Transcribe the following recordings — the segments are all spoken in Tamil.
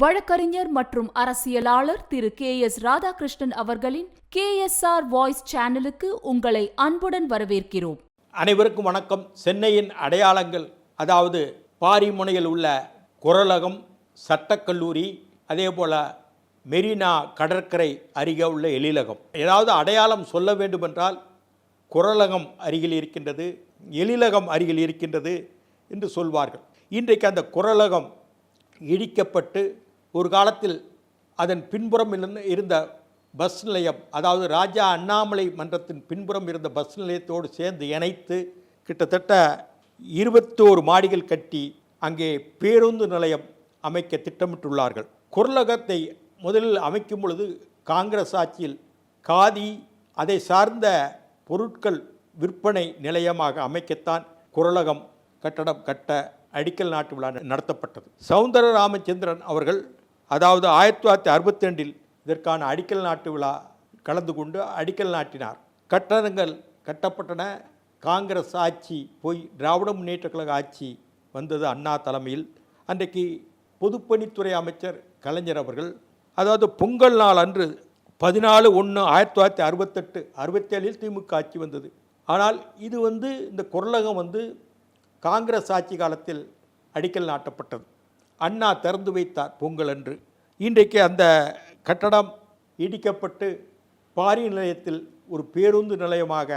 வழக்கறிஞர் மற்றும் அரசியலாளர் திரு கே எஸ் ராதாகிருஷ்ணன் அவர்களின் கே எஸ் ஆர் வாய்ஸ் சேனலுக்கு உங்களை அன்புடன் வரவேற்கிறோம். அனைவருக்கும் வணக்கம். சென்னையின் அடையாளங்கள் அதாவது பாரிமுனையில் உள்ள குரலகம் சட்டக்கல்லூரி அதே போல் மெரினா கடற்கரை அருகே உள்ள எழிலகம். ஏதாவது அடையாளம் சொல்ல வேண்டுமென்றால் குரலகம் அருகில் இருக்கின்றது எழிலகம் அருகில் இருக்கின்றது என்று சொல்வார்கள். இன்றைக்கு அந்த குரலகம் இடிக்கப்பட்டு ஒரு காலத்தில் அதன் பின்புறம் இருந்த- இருந்த பஸ் நிலையம் அதாவது ராஜா அண்ணாமலை மன்றத்தின் பின்புறம் இருந்த பஸ் நிலையத்தோடு சேர்ந்து இணைத்து கிட்டத்தட்ட இருபத்தோரு மாடிகள் கட்டி அங்கே பேருந்து நிலையம் அமைக்க திட்டமிட்டுள்ளார்கள். குரலகத்தை முதலில் அமைக்கும் பொழுது காங்கிரஸ் ஆட்சியில் காதி அதை சார்ந்த பொருட்கள் விற்பனை நிலையமாக அமைக்கத்தான் குரலகம் கட்டடம் கட்ட அடிக்கல் நாட்டு விழா நடத்தப்பட்டது. சவுந்தர ராமச்சந்திரன் அவர்கள் அதாவது ஆயிரத்தி தொள்ளாயிரத்தி அறுபத்தி ரெண்டில் இதற்கான அடிக்கல் நாட்டு விழா கலந்து கொண்டு அடிக்கல் நாட்டினார். கட்டடங்கள் கட்டப்பட்டன. காங்கிரஸ் ஆட்சி போய் திராவிட முன்னேற்ற கழக ஆட்சி வந்தது அண்ணா தலைமையில். அன்றைக்கு பொதுப்பணித்துறை அமைச்சர் கலைஞர் அவர்கள் அதாவது பொங்கல் நாள் அன்று பதினாலு ஒன்று ஆயிரத்தி தொள்ளாயிரத்தி அறுபத்தெட்டு அறுபத்தேழில் திமுக ஆட்சி வந்தது. ஆனால் இது வந்து இந்த குரலகம் வந்து காங்கிரஸ் ஆட்சி காலத்தில் அடிக்கல் நாட்டப்பட்டது. அண்ணா திறந்து வைத்தார் பொங்கல் அன்று. இன்றைக்கு அந்த கட்டடம் இடிக்கப்பட்டு பாரி நிலையத்தில் ஒரு பேருந்து நிலையமாக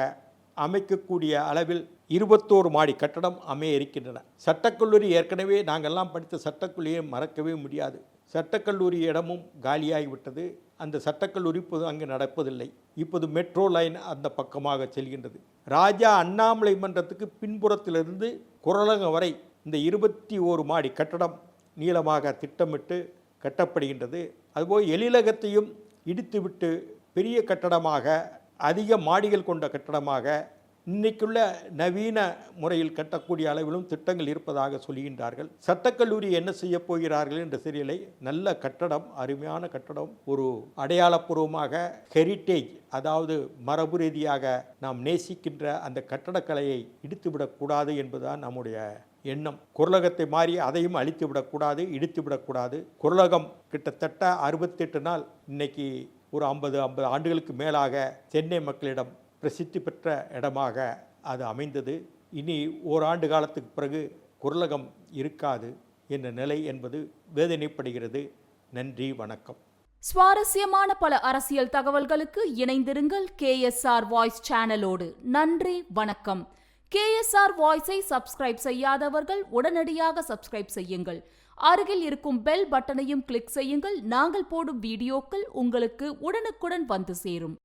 அமைக்கக்கூடிய அளவில் இருபத்தோரு மாடி கட்டடம் அமைய இருக்கின்றன சட்டக்கல்லூரி ஏற்கனவே நாங்கள்லாம் படித்த சட்டக்கல்லூரியை மறக்கவே முடியாது. சட்டக்கல்லூரி இடமும் காலியாகிவிட்டது. அந்த சட்டக்கல்லூரி இப்போது அங்கு நடப்பதில்லை. இப்போது மெட்ரோ லைன் அந்த பக்கமாக செல்கின்றது. ராஜா அண்ணாமலை மன்றத்துக்கு பின்புறத்திலிருந்து குரலகம் வரை இந்த இருபத்தி ஓரு மாடி கட்டடம் நீளமாக திட்டமிட்டு கட்டப்படுகின்றது. அதுபோல் எழிலகத்தையும் இடித்துவிட்டு பெரிய கட்டடமாக அதிக மாடிகள் கொண்ட கட்டடமாக இன்னைக்குள்ள நவீன முறையில் கட்டக்கூடிய அளவிலும் திட்டங்கள் இருப்பதாக சொல்கின்றார்கள். சட்டக்கல்லூரி என்ன செய்ய போகிறார்கள் என்று தெரியலை நல்ல கட்டடம் அருமையான கட்டடம் ஒரு அடையாளப்பூர்வமாக ஹெரிட்டேஜ் அதாவது மரபு ரீதியாக நாம் நேசிக்கின்ற அந்த கட்டடக்கலையை இடித்துவிடக்கூடாது என்பதுதான் நம்முடைய எண்ணம். குரலகத்தை மாறி அதையும் அழித்து விடக்கூடாது இடித்து விடக்கூடாது குரலகம் கிட்டத்தட்ட அறுபத்தெட்டு நாள் இன்னைக்கு ஒரு ஐம்பது ஐம்பது ஆண்டுகளுக்கு மேலாக சென்னை மக்களிடம் பிரசித்தி பெற்ற இடமாக அது அமைந்தது. இனி ஓராண்டு காலத்துக்கு பிறகு குரலகம் இருக்காது என்ற நிலை என்பது வேதனைப்படுகிறது. நன்றி வணக்கம். சுவாரஸ்யமான பல அரசியல் தகவல்களுக்கு இணைந்திருங்கள் கே எஸ் ஆர் வாய்ஸ் சேனலோடு. நன்றி வணக்கம். கே எஸ் ஆர் வாய்ஸை சப்ஸ்கிரைப் செய்யாதவர்கள் உடனடியாக சப்ஸ்கிரைப் செய்யுங்கள். அருகில் இருக்கும் பெல் பட்டனையும் கிளிக் செய்யுங்கள். நாங்கள் போடும் வீடியோக்கள் உங்களுக்கு உடனுக்குடன் வந்து சேரும்.